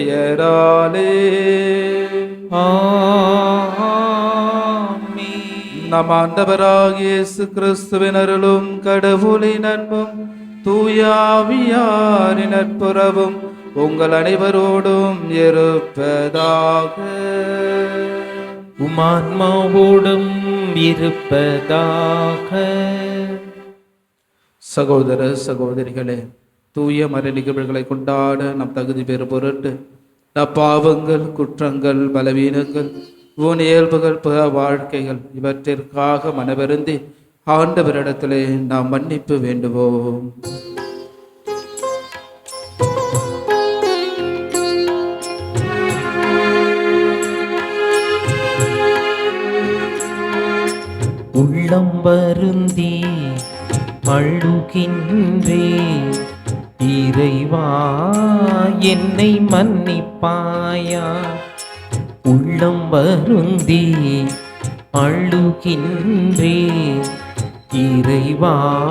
பெயராலே. நம் ஆண்டவராகிய இயேசு கிறிஸ்துவின் அருளும் கடவுளின் அன்பும் தூயாவியாரின் நட்புறவும் உங்கள் அனைவரோடும் இருப்பதாக. உமான்மாவோடும் இருப்பதாக. சகோதர சகோதரிகளே தூய மறை நிகழ்வுகளை கொண்டாட நம் தகுதி பெறு பொருட்டு. நம் பாவங்கள் குற்றங்கள் பலவீனங்கள் ஊன் இயல்புகள் பிற வாழ்க்கைகள் இவற்றிற்காக மனவருந்தி ஆண்டவரிடத்திலே நாம் மன்னிப்பு வேண்டுவோம். உள்ளம் வருந்தி அழுகின்றே இறைவா என்னை மன்னிப்பாயா? உள்ளம் வருந்தி அழுகின்றே. இறைவா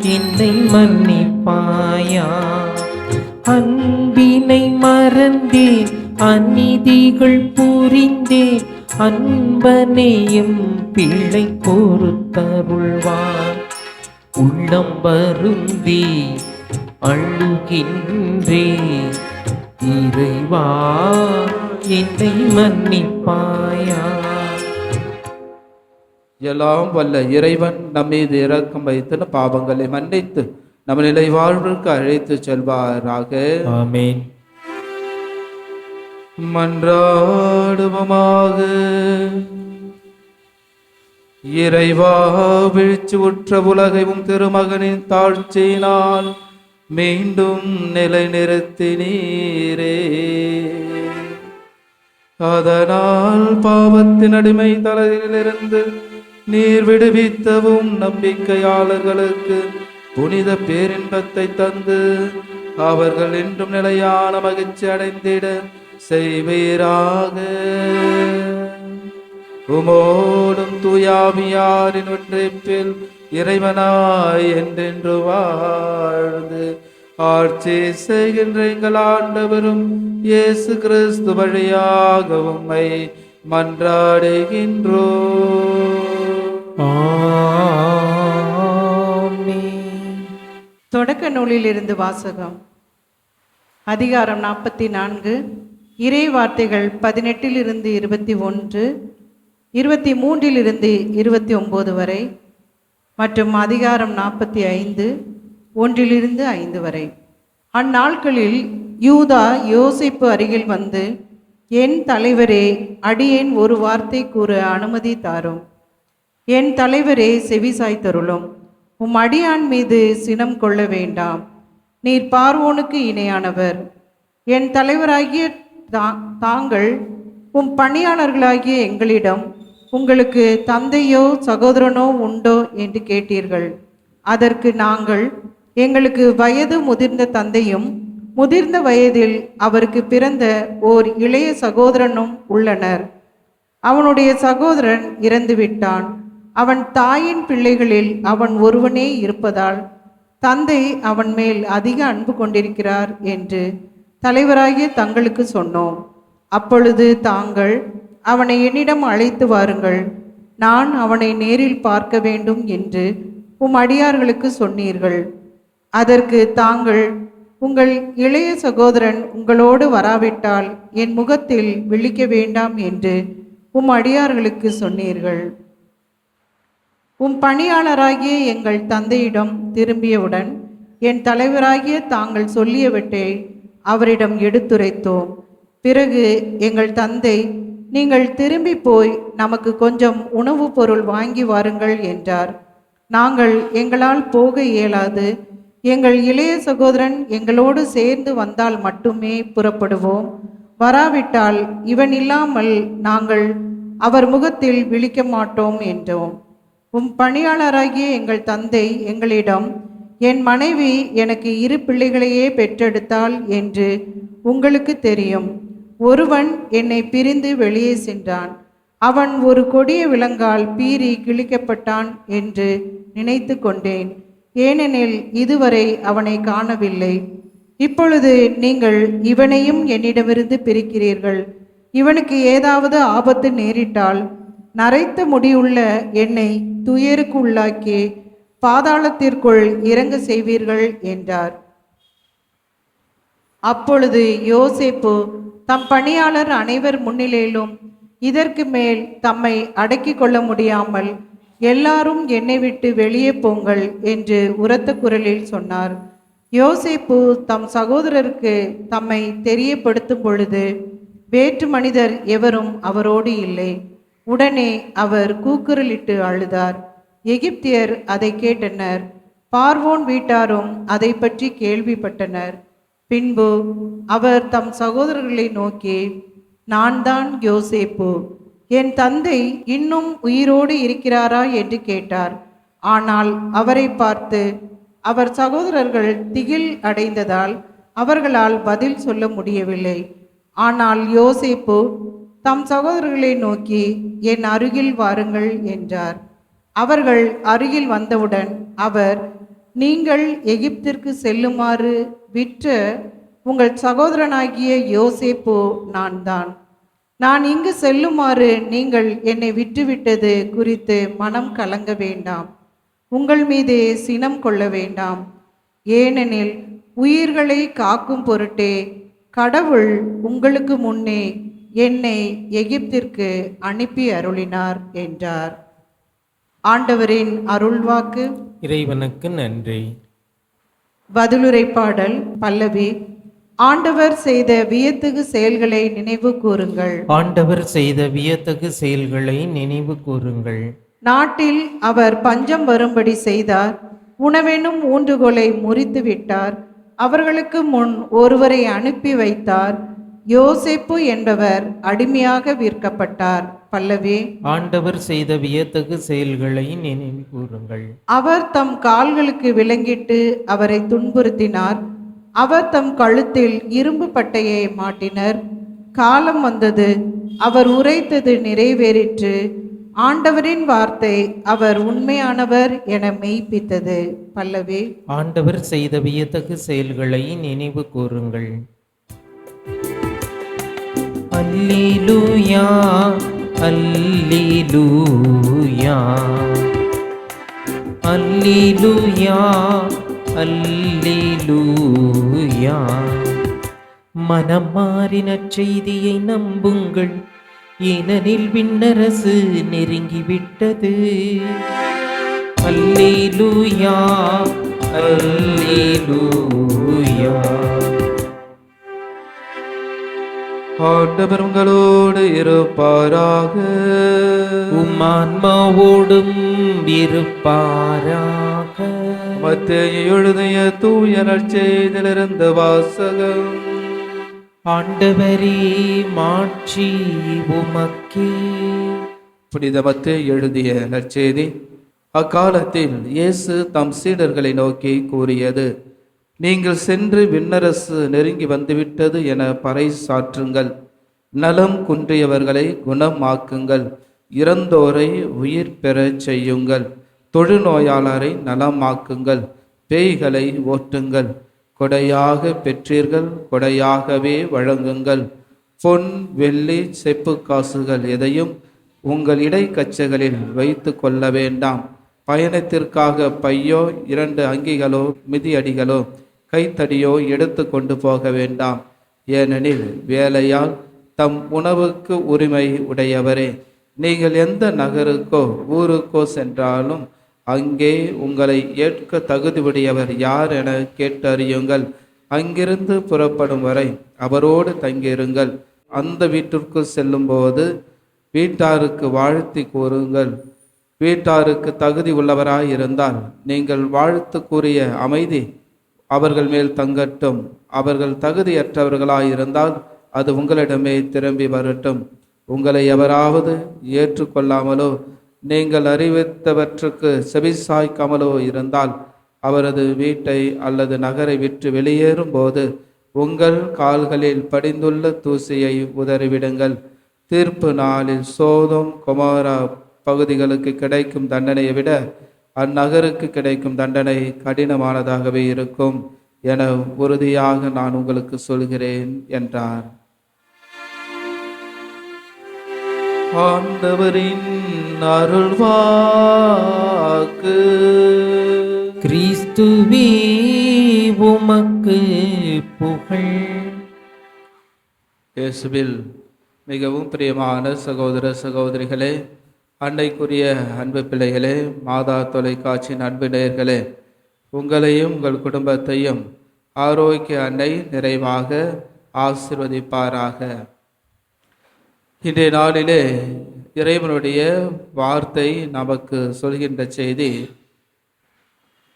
என்னை மன்னிப்பாயா? அன்பினை மறந்தே அநீதிகள் புரிந்தே அன்பனையும் பிள்ளை பொறுத்தருள்வார். உள்ளம் வருந்தி அழுகின்றே. இறைவா என்னை மன்னிப்பாயா? எல்லாம் வல்ல இறைவன் நம் மீது இரக்கம் வைத்து பாவங்களை மன்னித்து நம்ம நிலை வாழ்விற்கு அழைத்து செல்வாராக. ஆமென். மன்றாடுவமாக. இறைவா வீழ்ச்சி உற்ற உலகையும் திருமகனின் தாழ்ச்சியினால் மீண்டும் நிலைநிறுத்தினீரே. அதனால் பாவத்தின் அடிமை தலையிலிருந்து நீர் விடுவித்தவும் நம்பிக்கையாளர்களுக்கு புனித பேரின்பத்தை தந்து அவர்கள் இன்றும் நிலையான மகிழ்ச்சி அடைந்திட செய்வீராக. உமோடும் தூயாவியாரின் ஒன்றிப்பில் இறைவனாய் என்றென்று வாழ்ந்து ஆட்சி செய்கின்ற எங்கள் ஆண்டவரும் இயேசு கிறிஸ்து வழியாக உம்மை மன்றாடுகின்றோ ஆமென் தொடக்க நூலிலிருந்து வாசகம். அதிகாரம் நாற்பத்தி நான்கு இறை வார்த்தைகள் பதினெட்டிலிருந்து இருபத்தி ஒன்று இருபத்தி மூன்றிலிருந்து இருபத்தி ஒம்பது வரை. மற்றும் அதிகாரம் நாற்பத்தி ஐந்து ஒன்றிலிருந்து ஐந்து வரை. அந்நாட்களில் யூதா யோசிப்பு அருகில் வந்து என் தலைவரே அடியேன் ஒரு வார்த்தை கூற அனுமதி தாரும். என் தலைவரே செவிசாய்த்தருளும் உம் அடியான் மீது சினம் கொள்ள வேண்டாம். நீர் பார்வோனுக்கு இணையானவர். என் தலைவராகிய தா- தாங்கள் உம் பணியாளர்களாகிய எங்களிடம் உங்களுக்கு தந்தையோ சகோதரனோ உண்டோ என்று கேட்டீர்கள். அதற்கு நாங்கள் எங்களுக்கு வயது முதிர்ந்த தந்தையும் முதிர்ந்த வயதில் அவருக்கு பிறந்த ஓர் இளைய சகோதரனும் உள்ளனர். அவனுடைய சகோதரன் இறந்துவிட்டான். அவன் தாயின் பிள்ளைகளில் அவன் ஒருவனே இருப்பதால் தந்தை அவன் மேல் அதிக அன்பு கொண்டிருக்கிறார் என்று தலைவராகிய தங்களுக்கு சொன்னோம். அப்பொழுது தாங்கள் அவனை என்னிடம் அழைத்து வாருங்கள். நான் அவனை நேரில் பார்க்க வேண்டும் என்று உம் அடியார்களுக்கு சொன்னீர்கள். அதற்கு தாங்கள் உங்கள் இளைய சகோதரன் உங்களோடு வராவிட்டால் என் முகத்தில் விழிக்க வேண்டாம் என்று உம் அடியார்களுக்கு சொன்னீர்கள். உம் பணியாளராகிய எங்கள் தந்தையிடம் திரும்பியவுடன் என் தலைவராகிய தாங்கள் சொல்லியவற்றை அவரிடம் எடுத்துரைத்தோம். பிறகு எங்கள் தந்தை நீங்கள் திரும்பி போய் நமக்கு கொஞ்சம் உணவுப் பொருள் வாங்கி வாருங்கள் என்றார். நாங்கள் எங்களால் போக இயலாது. எங்கள் இளைய சகோதரன் எங்களோடு சேர்ந்து வந்தால் மட்டுமே புறப்படுவோம். வராவிட்டால் இவன் இல்லாமல் நாங்கள் அவர் முகத்தில் விழிக்க மாட்டோம் என்றோம். உம் பணியாளராகிய எங்கள் தந்தை எங்களிடம் என் மனைவி எனக்கு இரு பிள்ளைகளையே பெற்றெடுத்தாள் என்று உங்களுக்கு தெரியும். ஒருவன் என்னை பிரிந்து வெளியே சென்றான். அவன் ஒரு கொடிய விலங்கால் பீறி கிழிக்கப்பட்டான் என்று நினைத்து கொண்டேன். ஏனெனில் இதுவரை அவனை காணவில்லை. இப்பொழுது நீங்கள் இவனையும் என்னிடமிருந்து பிரிக்கிறீர்கள். இவனுக்கு ஏதாவது ஆபத்து நேரிட்டால் நரைத்த முடியுள்ள என்னை துயருக்கு உள்ளாக்கி பாதாளத்திற்குள் இறங்க செய்வீர்கள் என்றார். அப்பொழுது யோசேப்பு தம் பணியாளர் அனைவர் முன்னிலையிலும் இதற்கு மேல் தம்மை அடக்கிக் கொள்ள முடியாமல் எல்லாரும் என்னை விட்டு வெளியே போங்கள் என்று உரத்த குரலில் சொன்னார். யோசேப்பு தம் சகோதரருக்கு தம்மை தெரியப்படுத்தும் பொழுது வேற்று மனிதர் எவரும் அவரோடு இல்லை. உடனே அவர் கூக்குரலிட்டு அழுதார். எகிப்தியர் அதை கேட்டனர். பார்வோன் வீட்டாரும் அதை பற்றி கேள்விப்பட்டனர். பின்பு அவர் தம் சகோதரர்களை நோக்கி நான் தான் யோசேப்பு. என் தந்தை இன்னும் உயிரோடு இருக்கிறாரா? என்று கேட்டார். ஆனால் அவரை பார்த்து அவர் சகோதரர்கள் திகில் அடைந்ததால் அவர்களால் பதில் சொல்ல முடியவில்லை. ஆனால் யோசேப்பு தம் சகோதரர்களை நோக்கி என் அருகில் வாருங்கள் என்றார். அவர்கள் அருகில் வந்தவுடன் அவர் நீங்கள் எகிப்திற்கு செல்லுமாறு விற்ற உங்கள் சகோதரனாகிய யோசேப்பு நான் தான் நான் இங்கு செல்லுமாறு நீங்கள் என்னை விட்டுவிட்டது குறித்து மனம் கலங்க வேண்டாம். உங்கள் மீதே சினம் கொள்ள வேண்டாம். ஏனெனில் உயிர்களை காக்கும் பொருட்டே கடவுள் உங்களுக்கு முன்னே என்னை எகிப்திற்கு அனுப்பி அருளினார் என்றார். ஆண்டவரின் அருள்வாக்கு. இறைவனுக்கு நன்றி. பதிலுரை பாடல் பல்லவி. ஆண்டவர் செய்த வியத்தகு செயல்களை நினைவு கூறுங்கள். ஆண்டவர் செய்த வியத்தகு செயல்களை நினைவு கூறுங்கள். நாட்டில் அவர் பஞ்சம் வரும்படி செய்தார். உணவெனும் ஊன்றுகோலை முறித்து விட்டார் அவர்களுக்கு முன் ஒருவரை அனுப்பி வைத்தார். யோசேப்பு என்பவர் அடிமையாக விற்கப்பட்டார். பல்லவி. ஆண்டவர் செய்த வியத்தகு செயல்களை நினைவு கூறுங்கள். அவர் தம் கால்களுக்கு விலங்கிட்டு அவரை துன்புறுத்தினார். அவர் தம் கழுத்தில் இரும்பு பட்டையை மாட்டினர். காலம் வந்தது. அவர் உரைத்தது நிறைவேறிற்று. ஆண்டவரின் வார்த்தை அவர் உண்மையானவர் என மெய்ப்பித்தது. பல்லவி. ஆண்டவர் செய்த வியத்தகு செயல்களை நினைவு கூறுங்கள். அல்லேலூயா அல்லேலூயா. அல்லேலூயா அல்லேலூயா. மனம் மாறின செய்தியை நம்புங்கள். ஏனெனில் விண்ணரசு நெருங்கிவிட்டது. அல்லேலூயா அல்லேலூயா. ஆண்டவர் உங்களோடு இருப்பாராக உம்மான்மாவோடும் இருப்பாராக. மத்திய எழுதிய தூய நற்செய்திலிருந்து வாசகம். ஆண்டவரே மாட்சி உமக்கே. புனித மத்தேயு எழுதிய நற்செய்தி அக்காலத்தில் இயேசு தம் சீடர்களை நோக்கி கூறியது நீங்கள் சென்று விண்ணரசு நெருங்கி வந்துவிட்டது என பறைசாற்றுங்கள். நலம் குன்றியவர்களை குணமாக்குங்கள். இறந்தோரை உயிர் பெறச் செய்யுங்கள். தொழுநோயாளரை நலமாக்குங்கள். பேய்களை ஓட்டுங்கள். கொடையாக பெற்றீர்கள் கொடையாகவே வழங்குங்கள். பொன் வெள்ளி செப்பு காசுகள் எதையும் உங்கள் இடைக்கச்சைகளில் வைத்து கொள்ள வேண்டாம். பயணத்திற்காக பையோ இரண்டு அங்கிகளோ மிதியடிகளோ கைத்தடியோ எடுத்து கொண்டு போக வேண்டாம். ஏனெனில் வேலையால் தம் உணவுக்கு உரிமை உடையவரே. நீங்கள் எந்த நகருக்கோ ஊருக்கோ சென்றாலும் அங்கே உங்களை ஏற்க தகுதியுடையவர் யார் என கேட்டறியுங்கள். அங்கிருந்து புறப்படும் வரை அவரோடு தங்கியிருங்கள். அந்த வீட்டிற்குள் செல்லும்போது வீட்டாருக்கு வாழ்த்தி கூறுங்கள். வீட்டாருக்கு தகுதி உள்ளவராய் இருந்தால் நீங்கள் வாழ்த்து கூறிய அமைதி அவர்கள் மேல் தங்கட்டும். அவர்கள் தகுதியற்றவர்களாயிருந்தால் அது உங்களிடமே திரும்பி வரட்டும். உங்களை எவராவது ஏற்றுக்கொள்ளாமலோ நீங்கள் அறிவித்தவற்றுக்கு செவிசாய்க்காமலோ இருந்தால் அவரது வீட்டை அல்லது நகரை விட்டு வெளியேறும் போது உங்கள் கால்களில் படிந்துள்ள தூசியை உதறிவிடுங்கள். தீர்ப்பு நாளில் சோதம் குமாரா பகுதிகளுக்கு கிடைக்கும் தண்டனையை விட அந்நகருக்கு கிடைக்கும் தண்டனை கடினமானதாகவே இருக்கும் என உறுதியாக நான் உங்களுக்கு சொல்கிறேன் என்றார். ஆண்டவரின் அருள்வாக்கு. கிறிஸ்துவே உமக்கு புகழ். இயேசுவில் மிகவும் பிரியமான சகோதர சகோதரிகளே அன்னைக்குரிய அன்பு பிள்ளைகளே மாதா தொலைக்காட்சியின் அன்பு நேயர்களே உங்களையும் உங்கள் குடும்பத்தையும் ஆரோக்கிய அன்னை நிறைவாக ஆசிர்வதிப்பாராக. இன்றைய நாளிலே இறைவனுடைய வார்த்தை நமக்கு சொல்கின்ற செய்தி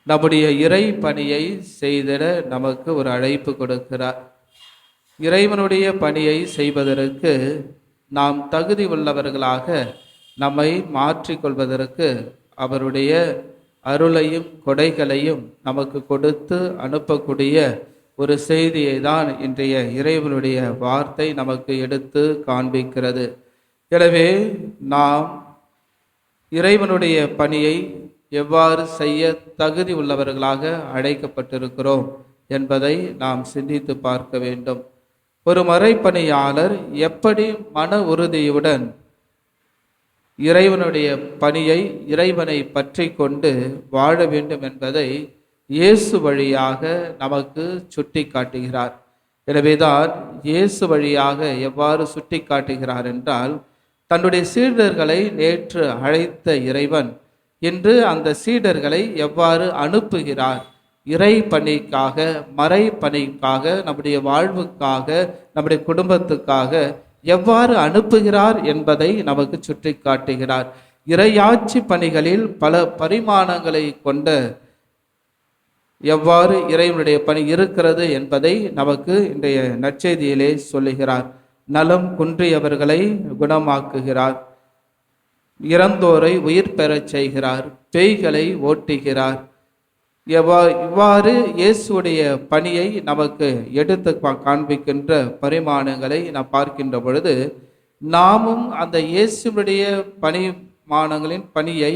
நம்முடைய இறை பணியை செய்திட நமக்கு ஒரு அழைப்பு கொடுக்கிறார். இறைவனுடைய பணியை செய்வதற்கு நாம் தகுதி உள்ளவர்களாக நம்மை மாற்றிக்கொள்வதற்கு அவருடைய அருளையும் கொடைகளையும் நமக்கு கொடுத்து அனுப்பக்கூடிய ஒரு செய்தியை தான் இன்றைய இறைவனுடைய வார்த்தை நமக்கு எடுத்து காண்பிக்கிறது. எனவே நாம் இறைவனுடைய பணியை எவ்வாறு செய்ய தகுதி உள்ளவர்களாக அழைக்கப்பட்டிருக்கிறோம் என்பதை நாம் சிந்தித்து பார்க்க வேண்டும். ஒரு மறைப்பணியாளர் எப்படி மன உறுதியுடன் இறைவனுடைய பணியை இறைவனை பற்றி கொண்டு வாழ வேண்டும் என்பதை இயேசு வழியாக நமக்கு சுட்டி காட்டுகிறார் எனவேதான் இயேசு வழியாக எவ்வாறு சுட்டி காட்டுகிறார் என்றால் தன்னுடைய சீடர்களை நேற்று அழைத்த இறைவன் இன்று அந்த சீடர்களை எவ்வாறு அனுப்புகிறார்? இறை பணிக்காக மறை பணிக்காக நம்முடைய வாழ்வுக்காக நம்முடைய குடும்பத்துக்காக எவ்வாறு அனுப்புகிறார் என்பதை நமக்கு சுட்டி காட்டுகிறார் இறையாட்சி பணிகளில் பல பரிமாணங்களை கொண்ட எவ்வாறு இறைவனுடைய பணி இருக்கிறது என்பதை நமக்கு இன்றைய நற்செய்தியிலே சொல்லுகிறார். நலம் குன்றியவர்களை குணமாக்குகிறார். இறந்தோரை உயிர் பெறச் செய்கிறார். பேய்களை ஓட்டுகிறார். எவ்வா இவ்வாறு இயேசுடைய பணியை நமக்கு எடுத்து கா- காண்பிக்கின்ற பரிமாணங்களை நாம் பார்க்கின்ற பொழுது நாமும் அந்த இயேசுடைய பணிமானங்களின் பணியை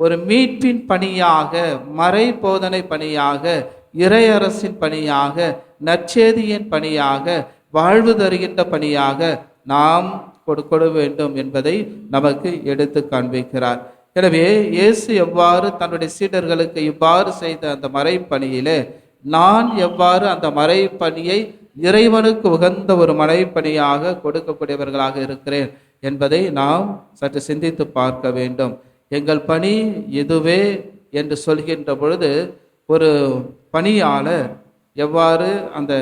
ஒரு மீட்பின் பணியாக மறை போதனை பணியாக இறையரசின் பணியாக நற்செய்தியின் பணியாக வாழ்வு தருகின்ற பணியாக நாம் கொடுக்க வேண்டும் என்பதை நமக்கு எடுத்து காண்பிக்கிறார். எனவே இயேசு எவ்வாறு தன்னுடைய சீடர்களுக்கு இவ்வாறு செய்த அந்த மறைப்பணியிலே நான் எவ்வாறு அந்த மறைப்பணியை இறைவனுக்கு உகந்த ஒரு மறைப்பணியாக கொடுக்கக்கூடியவர்களாக இருக்கிறேன் என்பதை நாம் சற்று சிந்தித்து பார்க்க வேண்டும். எங்கள் பணி இதுவே என்று சொல்கின்ற பொழுது ஒரு பணியாளர் எவ்வாறு அந்த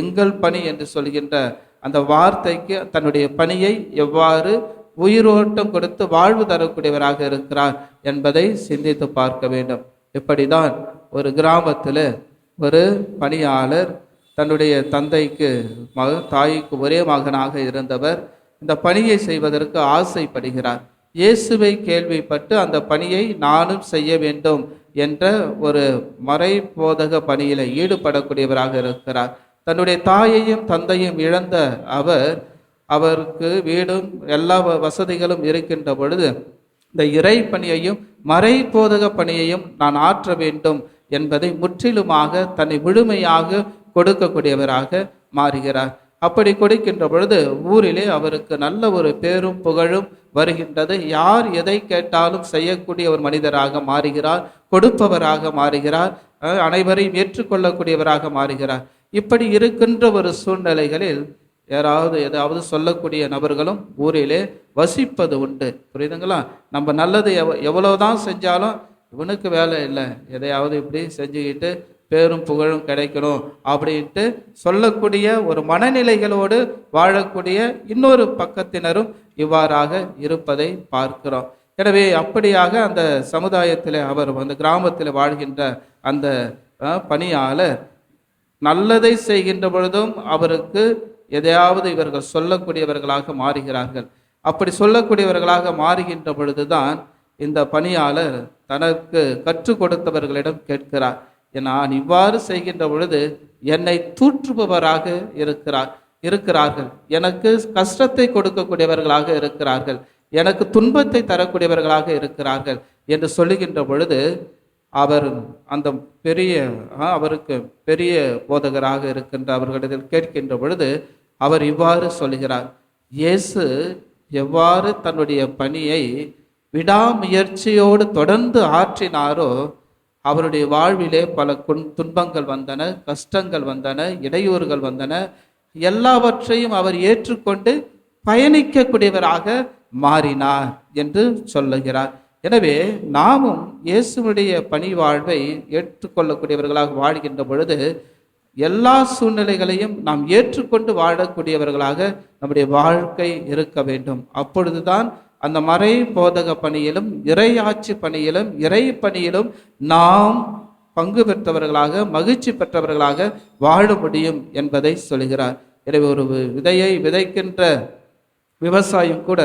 எங்கள் பணி என்று சொல்கின்ற அந்த வார்த்தைக்கு தன்னுடைய பணியை எவ்வாறு உயிரோட்டம் கொடுத்து வாழ்வு தரக்கூடியவராக இருக்கிறார் என்பதை சிந்தித்து பார்க்க வேண்டும். இப்படிதான் ஒரு கிராமத்தில் ஒரு பணியாளர் தன்னுடைய தந்தைக்கு மக தாய்க்கு ஒரே மகனாக இருந்தவர் இந்த பணியை செய்வதற்கு ஆசைப்படுகிறார். இயேசுவை கேள்விப்பட்டு அந்த பணியை நானும் செய்ய வேண்டும் என்ற ஒரு மறை போதக பணியில் ஈடுபடக்கூடியவராக இருக்கிறார். தன்னுடைய தாயையும் தந்தையும் இழந்த அவர் அவருக்கு வீடும் எல்லா வ- வசதிகளும் இருக்கின்ற பொழுது இந்த இறை பணியையும் மறை போதக பணியையும் நான் ஆற்ற வேண்டும் என்பதை முற்றிலுமாக தன்னை முழுமையாக கொடுக்கக்கூடியவராக மாறுகிறார். அப்படி கொடுக்கின்ற பொழுது ஊரிலே அவருக்கு நல்ல ஒரு பேரும் புகழும் வருகின்றது. யார் எதை கேட்டாலும் செய்யக்கூடிய ஒரு மனிதராக மாறுகிறார் கொடுப்பவராக மாறுகிறார் அனைவரையும் ஏற்றுக்கொள்ளக்கூடியவராக மாறுகிறார். இப்படி இருக்கின்ற ஒரு சூழ்நிலைகளில் யாராவது ஏதாவது சொல்லக்கூடிய நபர்களும் ஊரிலே வசிப்பது உண்டு. புரியுதுங்களா? நம்ம நல்லது எவ எவ்வளவுதான் செஞ்சாலும் இவனுக்கு வேலை இல்லை. எதையாவது இப்படி செஞ்சுக்கிட்டு பேரும் புகழும் கிடைக்கணும் அப்படின்ட்டு சொல்லக்கூடிய ஒரு மனநிலைகளோடு வாழக்கூடிய இன்னொரு பக்கத்தினரும் இவ்வாறாக இருப்பதை பார்க்கிறோம். எனவே அப்படியாக அந்த சமுதாயத்தில் அவர் அந்த கிராமத்தில் வாழ்கின்ற அந்த பணியாளர் நல்லதை செய்கின்ற பொழுதும் அவருக்கு எதையாவது இவர்கள் சொல்லக்கூடியவர்களாக மாறுகிறார்கள். அப்படி சொல்லக்கூடியவர்களாக மாறுகின்ற பொழுதுதான் இந்த பணியாளர் தனக்கு கற்றுக் கொடுத்தவர்களிடம் கேட்கிறார். நான் இவ்வாறு செய்கின்ற பொழுது என்னை தூற்றுபவராக இருக்கிறார் இருக்கிறார்கள். எனக்கு கஷ்டத்தை கொடுக்கக்கூடியவர்களாக இருக்கிறார்கள். எனக்கு துன்பத்தை தரக்கூடியவர்களாக இருக்கிறார்கள் என்று சொல்லுகின்ற பொழுது அவர் அந்த பெரிய அவருக்கு பெரிய போதகராக இருக்கின்ற அவர்களிடத்தில் கேட்கின்ற பொழுது அவர் இவ்வாறு சொல்கிறார் இயேசு எவ்வாறு தன்னுடைய பணியை விடாமுயற்சியோடு தொடர்ந்து ஆற்றினாரோ அவருடைய வாழ்விலே பல குன்- துன்பங்கள் வந்தன கஷ்டங்கள் வந்தன இடையூறுகள் வந்தன. எல்லாவற்றையும் அவர் ஏற்றுக்கொண்டு பயணிக்கக்கூடியவராக மாறினார் என்று சொல்லுகிறார். எனவே நாமும் இயேசுடைய பணி வாழ்வை ஏற்றுக்கொள்ளக்கூடியவர்களாக வாழ்கின்ற பொழுது எல்லா சூழ்நிலைகளையும் நாம் ஏற்றுக்கொண்டு வாழக்கூடியவர்களாக நம்முடைய வாழ்க்கை இருக்க வேண்டும். அப்பொழுதுதான் அந்த மறை போதக பணியிலும் இறையாட்சி பணியிலும் இறை பணியிலும் நாம் பங்கு பெற்றவர்களாக மகிழ்ச்சி பெற்றவர்களாக வாழ முடியும் என்பதை சொல்கிறார். எனவே ஒரு விதையை விதைக்கின்ற விவசாயம் கூட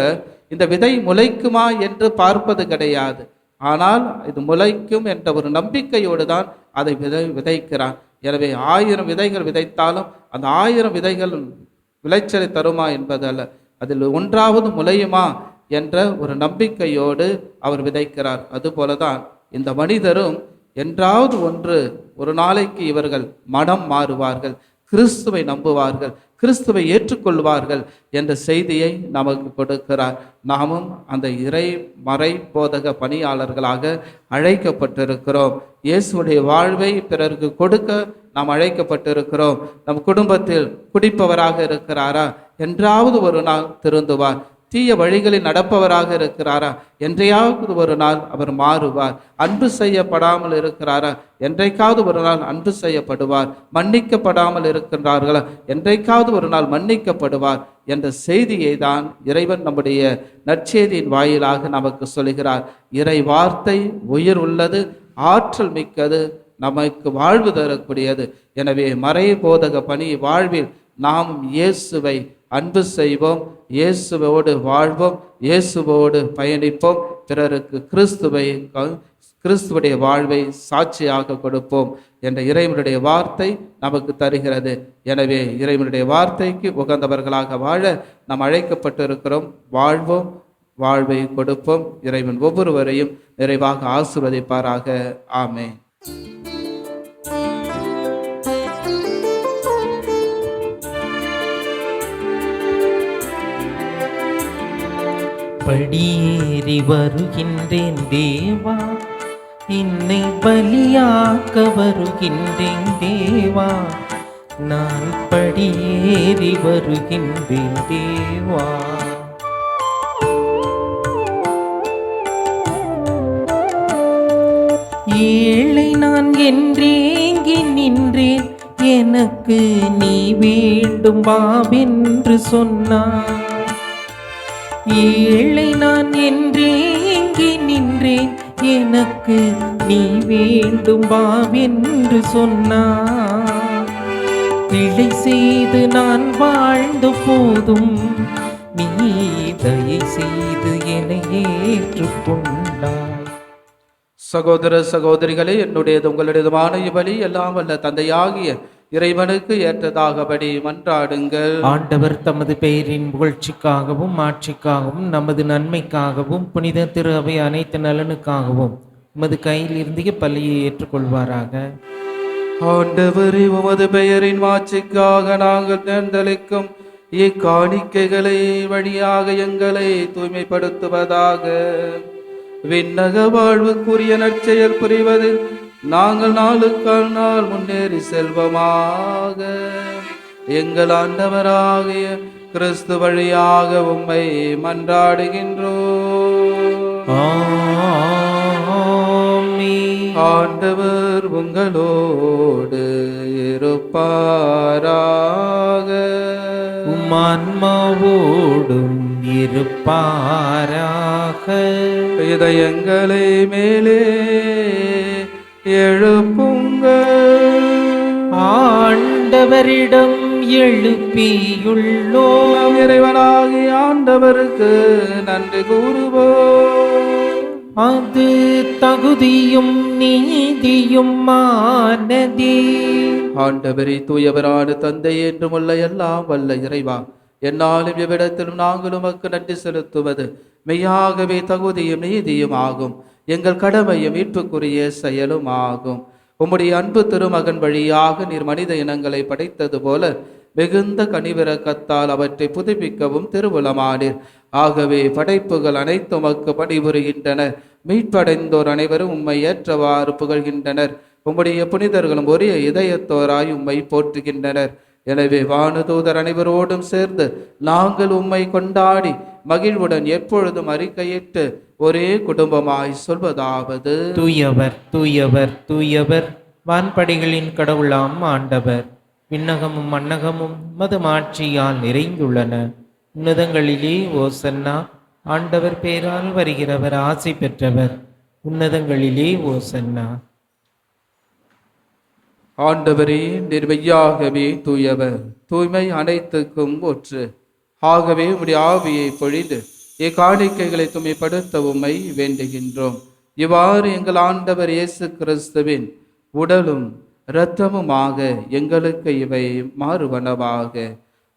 இந்த விதை முளைக்குமா என்று பார்ப்பது கிடையாது. ஆனால் இது முளைக்கும் என்ற ஒரு நம்பிக்கையோடு தான் அதை விதை விதைக்கிறான். எனவே ஆயிரம் விதைகள் விதைத்தாலும் அந்த ஆயிரம் விதைகள் விளைச்சலை தருமா என்பது அல்ல. அதில் ஒன்றாவது முளையுமா என்ற ஒரு நம்பிக்கையோடு அவர் விதைக்கிறார். அதுபோல தான் இந்த மனிதரும் என்றாவது ஒன்று ஒரு நாளைக்கு இவர்கள் மனம் மாறுவார்கள். கிறிஸ்துவை நம்புவார்கள் கிறிஸ்துவை ஏற்றுக்கொள்வார்கள் என்ற செய்தியை நமக்கு கொடுக்கிறார். நாமும் அந்த இறை மறை போதக பணியாளர்களாக அழைக்கப்பட்டிருக்கிறோம். இயேசுடைய வாழ்வை பிறருக்கு கொடுக்க நாம் அழைக்கப்பட்டிருக்கிறோம். நம் குடும்பத்தில் குடிப்பவராக இருக்கிறாரா? என்றாவது ஒரு நாள் திருந்துவார். தீய வழிகளில் நடப்பவராக இருக்கிறாரா? என்றையாவது ஒரு நாள் அவர் மாறுவார். அன்பு செய்யப்படாமல் இருக்கிறாரா? என்றைக்காவது ஒரு நாள் அன்பு செய்யப்படுவார். மன்னிக்கப்படாமல் இருக்கின்றார்களா? என்றைக்காவது ஒரு நாள் மன்னிக்கப்படுவார் என்ற செய்தியை தான் இறைவன் நம்முடைய நற்செய்தியின் வாயிலாக நமக்கு சொல்கிறார். இறை வார்த்தை உயிர் உள்ளது ஆற்றல் மிக்கது நமக்கு வாழ்வு தரக்கூடியது. எனவே மறை போதக பணி வாழ்வில் நாம் இயேசுவை அன்பு செய்வோம் இயேசுவோடு வாழ்வோம் இயேசுவோடு பயணிப்போம் பிறருக்கு கிறிஸ்துவை கிறிஸ்துவடைய வாழ்வை சாட்சியாக கொடுப்போம் என்ற இறைவனுடைய வார்த்தை நமக்கு தருகிறது. எனவே இறைவனுடைய வார்த்தைக்கு உகந்தவர்களாக வாழ நாம் அழைக்கப்பட்டிருக்கிறோம். வாழ்வோம் வாழ்வை கொடுப்போம். இறைவன் ஒவ்வொருவரையும் நிறைவாக ஆசிர்வதிப்பாராக. ஆமென். படியேறி வருகின்றேன் தேவா. என்னை பலியாக்க வருகின்றேன் தேவா. நான் படியேறி வருகின்றேன் தேவா. ஏழை நான் என்றேங்கி நின்றேன். எனக்கு நீ வேண்டும் பாவென்று சொன்னான் ஏழை நான் என்றே இங்கே நின்றேன். எனக்கு நீ வேண்டும் என்று சொன்னார். பிழை செய்து நான் வாழ்ந்த போதும். நீ தயை செய்து என்னை ஏற்றுக்கொண்டாய் சகோதர சகோதரிகளே என்னுடையது உங்களுடையதுமான இவ்வழி எல்லாம் வல்ல தந்தையாகிய இறைவனுக்கு ஏற்றதாகபடி மன்றாடுங்கள். ஆண்டவர் தமது பெயரின் புகழ்ச்சிக்காகவும் ஆட்சிக்காகவும் நமது நன்மைக்காகவும் புனித திரு அவை அனைத்து நலனுக்காகவும் உமது கையில் இருந்திய பள்ளியை ஏற்றுக்கொள்வாராக. ஆண்டவரே உமது பெயரின் மாட்சிக்காக நாங்கள் தேர்ந்தளிக்கும் இக்காணிக்கைகளை வழியாக எங்களை தூய்மைப்படுத்துவதாக. விண்ணக வாழ்வுக்குரிய நற்செயல் புரிவதில் நாங்கள் நாளுக்கால் நாள் முன்னேறி செல்வமாக. எங்கள் ஆண்டவராகிய கிறிஸ்து வழியாக உம்மை மன்றாடுகின்றோம். ஆமென். ஆண்டவர் உங்களோடு இருப்பாராக. உம் ஆன்மாவோடும் இருப்பாராக. இதயங்களை மேலே எழுப்புங்கள். ஆண்டவரிடம் எழுப்பியுள்ளோ இறைவனாகி ஆண்டவருக்கு நன்றி கூறுவோம். அது தகுதியும் நீதியும் ஆனதே. ஆண்டவரே தூயவரான தந்தை என்றும் உள்ள எல்லாம் வல்ல இறைவா என்னாலும் எவ்விடத்திலும் நாங்கள் உமக்கு நன்றி செலுத்துவது மெய்யாகவே தகுதியும் நீதியும் ஆகும். எங்கள் கடமையும் மீட்புக்குரிய செயலும் ஆகும் உம்முடைய அன்பு திருமகன் வழியாக நீர் மனித இனங்களை படைத்தது போல மிகுந்த கனிவிறக்கத்தால் அவற்றை புதுப்பிக்கவும் திருவுளமானீர். ஆகவே படைப்புகள் அனைத்துமக்கு உமக்கு பணிபுரிகின்றன. மீட்படைந்தோர் அனைவரும் உம்மை ஏற்றவாறு புகழ்கின்றனர். உம்முடைய புனிதர்களும் ஒரே இதயத்தோராய் உம்மை போற்றுகின்றனர். எனவே வானுதூதர் அனைவரோடும் சேர்ந்து நாங்கள் உம்மை கொண்டாடி மகிழ்வுடன் எப்பொழுதும் அறிக்கையிட்டு ஒரே குடும்பமாய் சொல்வதாவது. தூயவர் தூயவர் தூயவர் வான்படைகளின் கடவுளாம் ஆண்டவர். விண்ணகமும் மன்னகமும் மது மாட்சியால் நிறைந்துள்ளன. உன்னதங்களிலே ஓசன்னா ஆண்டவர் பேரால் வருகிறவர் ஆசை பெற்றவர். உன்னதங்களிலே ஓசன்னா ஆண்டவரே நிர்மையாகவே தூயவர். தூய்மை அனைத்துக்கும் ஒற்று. ஆகவே உம்முடைய ஆவியை பொழிந்து இக்காணிக்கைகளை தூய்மைப்படுத்த உம்மை வேண்டுகின்றோம். இவ்வாறு எங்கள் ஆண்டவர் இயேசு கிறிஸ்துவின் உடலும் இரத்தமுமாக எங்களுக்கு இவை மாறுவனவாக.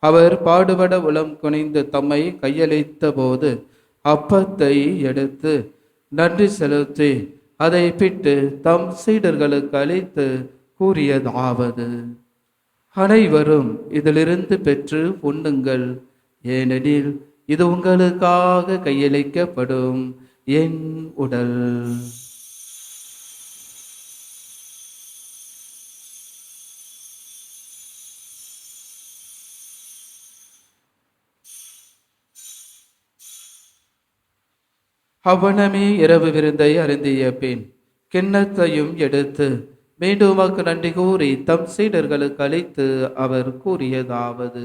அவர் பாடுபட உளம் குனிந்து தம்மை கையளித்த போது அப்பத்தை எடுத்து நன்றி செலுத்தி அதை பிட்டு தம் சீடர்களுக்கு அளித்து கூறியதாவது. அனைவரும் இதிலிருந்து பெற்று உண்ணுங்கள். ஏனெனில் இது உங்களுக்காக கையளிக்கப்படும் என் உடல். அவனமே இரவு விருந்தை அருந்திய பின் கிண்ணத்தையும் எடுத்து மீண்டும் நன்றி கூறி தம் சீடர்களுக்கு அளித்து அவர் கூறியதாவது.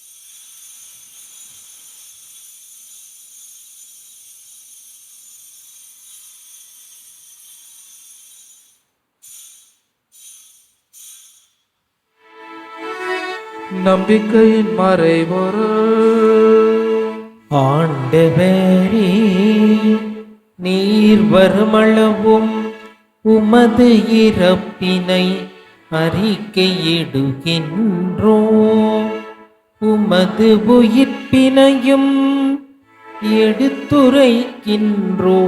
நம்பிக்கையின் மறைபொருள் ஆண்டவரே நீர் வருமளவும் உமது இறப்பினை அறிக்கையிடுகின்றோ உமது உயிர்ப்பினையும் எடுத்துரைக்கின்றோ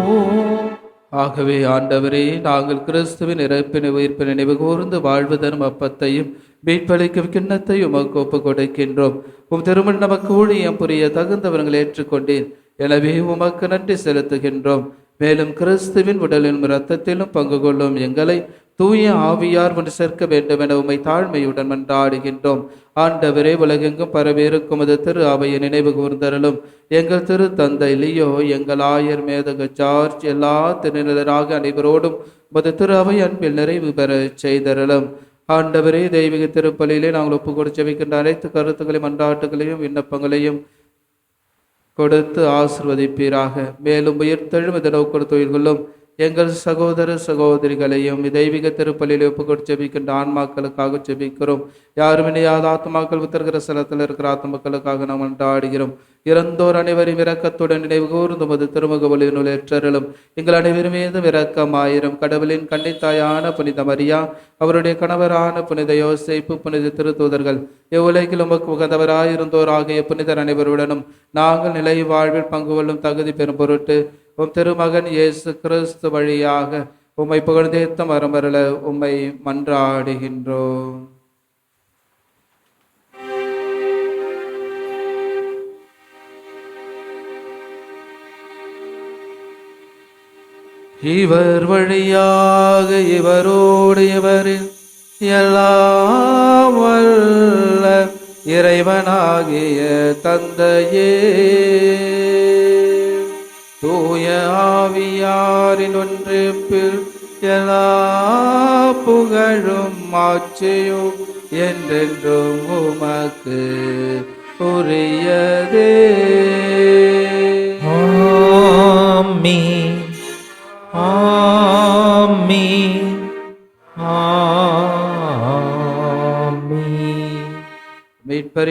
ஆகவே ஆண்டவரே நாங்கள் கிறிஸ்துவின் இறப்பினை உயிர்ப்பினை நினைவு கூர்ந்து வாழ்வு தரும் அப்பத்தையும் மீட்பளிக்கும் கிண்ணத்தையும் உமக்கு ஒப்பு கொடுக்கின்றோம் உம் திருமண நமக்கு ஊழியம் புரிய தகுந்தவர்கள் ஏற்றுக்கொண்டீர். எனவே உமக்கு நன்றி செலுத்துகின்றோம். மேலும் கிறிஸ்துவின் உடலிலும் இரத்தத்திலும் பங்கு கொள்ளும் எங்களை தூய ஆவியார் ஒன்று சேர்க்க வேண்டும் என உம்மை தாழ்மையுடன் மன்றாடுகின்றோம். ஆண்டவரே உலகெங்கும் பரவேறுக்கும் அது திரு அவையை நினைவு கூர்ந்தருளும். எங்கள் திரு தந்தை லியோ எங்கள் ஆயர் மேதக ஜார்ஜ் எல்லா திருநிலராக அனைவரோடும் உமது திரு அவை அன்பில் நிறைவு பெற செய்தருளும். ஆண்டவரே தெய்வீக திருப்பலியிலே நாங்கள் ஒப்பு கொடுத்து வைக்கின்ற அனைத்து கருத்துக்களையும் மன்றாட்டுகளையும் விண்ணப்பங்களையும் கொடுத்து ஆசிர்வதிப்பீராக. மேலும் உயிர்த்தெழும் இந்த நோக்கொடு தொழில்களும் எங்கள் சகோதர சகோதரிகளையும் தெய்வீக திருப்பலியில் ஒப்புக்கொடு ஜெபிக்கின்ற ஆன்மாக்களுக்காக ஜெபிக்கிறோம். யாரும் இணையாத ஆத்மாக்கள் உத்தரகிற ஸ்தலத்தில் இருக்கிற ஆத்மாக்களுக்காக நாம் கொண்டாடுகிறோம். இறந்தோர் அனைவரும் இரக்கத்துடன் நினைவு கூர்ந்து மது திருமுக ஒளியினுள் எங்கள் அனைவரும் மீதும் இரக்கமாயிரம். கடவுளின் கன்னித்தாயான புனித மரியா அவருடைய கணவரான புனித யோசிப்பு புனித திருத்தூதர்கள் இவ்வுலகில் உமக்கு உகந்தவராயிருந்தோர் ஆகிய புனிதர் அனைவருடனும் நாங்கள் நிலை வாழ்வில் பங்கு கொள்ளும் தகுதி பெறும் பொருட்டு உம் திருமகன் இயேசு கிறிஸ்து வழியாக உம்மை புகழ்ந்தேத்தம் வரமருள உம்மை மன்றாடுகின்றோம். இவர் வழியாக இவரோடு இவரில் எல்லாம் வல்ல இறைவனாகிய தந்தையே. தூய ஆவியாரின் ஒன்றிப்பில் எல்லா புகழும் ஆட்சியும் என்றென்றும் உமக்கு உரியதே.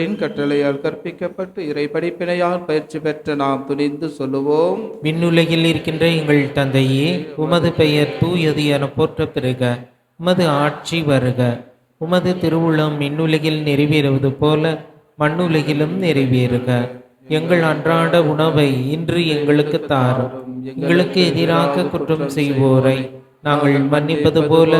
ஆண்டவரின் கட்டளையால் கற்பிக்கப்பட்டு இறை படிப்பினையால் பயிற்சி பெற்ற நாம் துணிந்து சொல்லுவோம். விண்ணுலகில் இருக்கின்ற எங்கள் தந்தையே உமது பெயர் தூயது என போற்ற பெறுக உமது ஆட்சி வருக. உமது திருவுளம் விண்ணுலகில் நிறைவேறுவது போல மண்ணுலகிலும் நிறைவேறுக. எங்கள் அன்றாட உணவை இன்று எங்களுக்கு தாரும் எங்களுக்கு எதிராக குற்றம் செய்வோரை நாங்கள் மன்னிப்பது போல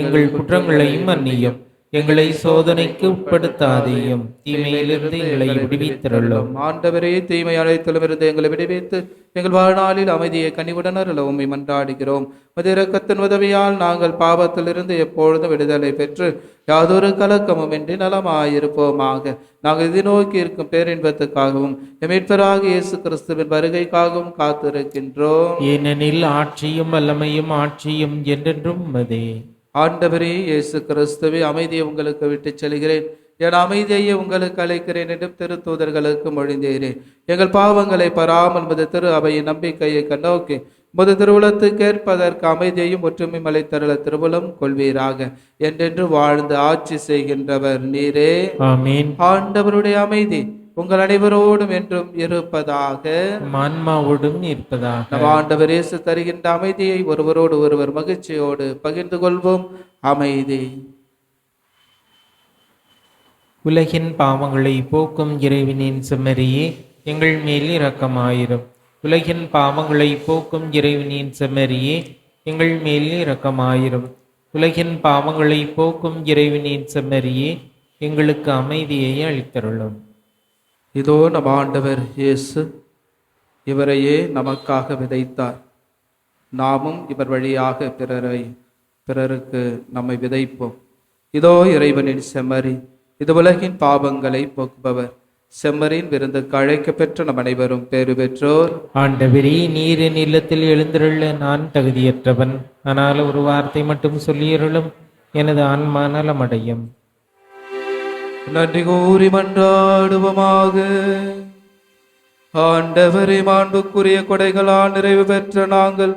எங்கள் குற்றங்களையும் மன்னியும். எங்களை சோதனைக்கு உட்படுத்தாதேயும். தீமையிலிருந்து எங்களை விடுவித்திருளும். ஆண்டவரே தீமை அழைத்தலுமிருந்து எங்களை விடுவித்து எங்கள் வாழ்நாளில் அமைதியை கனிவுடன் அருள உம்மை மன்றாடுகிறோம். மது இரக்கத்தின் உதவியால் நாங்கள் பாவத்திலிருந்து எப்பொழுதும் விடுதலை பெற்று யாதொரு கலக்கமும் இன்றி நலமாயிருப்போமாக. நாங்கள் இது நோக்கி இருக்கும் பேரின்பத்துக்காகவும் எமீட்பராக இயேசு கிறிஸ்துவின் வருகைக்காகவும் காத்திருக்கின்றோம். ஏனெனில் ஆட்சியும் வல்லமையும் ஆட்சியும் என்றென்றும் உமதே. ஆண்டவரே இயேசு கிறிஸ்துவே அமைதியை உங்களுக்கு விட்டுச் செல்கிறேன். என் அமைதியை உங்களுக்கு அழைக்கிறேன் என்றும் திருத்தூதர்களுக்கு மொழிந்தேரேன் எங்கள் பாவங்களை பராமல் முது திரு அவையின் நம்பிக்கையை கண்ணோக்கி முது திருவுளத்துக்கு ஏற்பதற்கு அமைதியையும் ஒற்றுமை மலைத்தருள திருவுளம் கொள்வீராக. என்றென்று வாழ்ந்து ஆட்சி செய்கின்றவர் நீரே. ஆண்டவருடைய அமைதி உங்கள் அனைவரோடும் என்றும் இருப்பதாக. ஆன்மாவோடும் இருப்பதாக. நம் ஆண்டவர் இயேசு தருகின்ற அமைதியை ஒருவரோடு ஒருவர் மகிழ்ச்சியோடு பகிர்ந்து கொள்வோம். அமைதி. உலகின் பாவங்களை போக்கும் இறைவனின் செம்மறியே எங்கள் மேல் இரக்கமாயிரும். உலகின் பாவங்களை போக்கும் இறைவனின் செம்மறியே எங்கள் மேல் இரக்கமாயிரும். உலகின் பாவங்களை போக்கும் இறைவனின் செம்மறியே எங்களுக்கு அமைதியை அளித்தருளும். இதோ நம் ஆண்டவர் இயேசு இவரையே நமக்காக விதைத்தார். நாமும் இவர் வழியாக பிறரை பிறருக்கு நம்மை விதைப்போம். இதோ இறைவனின் செம்மறி இது உலகின் பாவங்களை போக்குபவர். செம்மறின் விருந்துக்கு அழைக்கப்பெற்ற நம் அனைவரும் பேறு பெற்றோர். ஆண்டவரே நீரின் இல்லத்தில் எழுந்திருள்ள நான் தகுதியற்றவன். ஆனால் ஒரு வார்த்தை மட்டும் சொல்லியிருளும் எனது ஆன்மா நலமடையும். நன்றி கூறி மன்றாடுவோமாக. ஆண்டவரை மாண்புக்குரிய கொடைகளால் நிறைவு பெற்ற நாங்கள்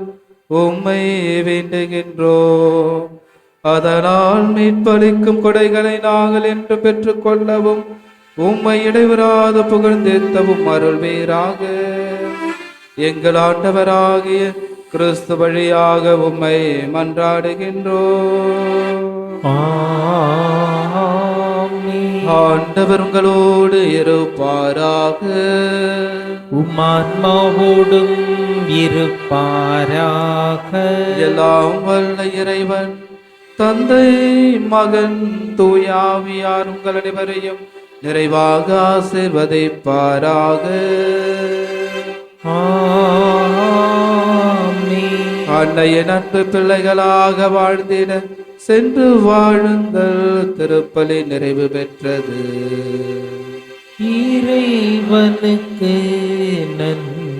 உம்மை வேண்டுகின்றோம். அதனால் மீட்பளிக்கும் கொடைகளை நாங்கள் என்று பெற்றுக்கொள்ளவும் உம்மை இடைவராத புகழ்ந்தேத்தவும் அருள்வீராக. எங்கள் ஆண்டவராகிய கிறிஸ்து வழியாக உம்மை மன்றாடுகின்றோம். ஆண்டவர் உங்களோடு இருப்பாராக. உம்மான்மாவோடும் இருப்பாராக. எல்லாம் வல்ல இறைவன் தந்தை மகன் தூயாவியார் உங்கள் அனைவரையும் நிறைவாக ஆசிர்வதிப்பாராக. அன்னையின் அன்பு பிள்ளைகளாக வாழ்ந்திட சென்று வாழுங்கள் திருப்பலி நிறைவு பெற்றது. இறைவனுக்கு நன்றி.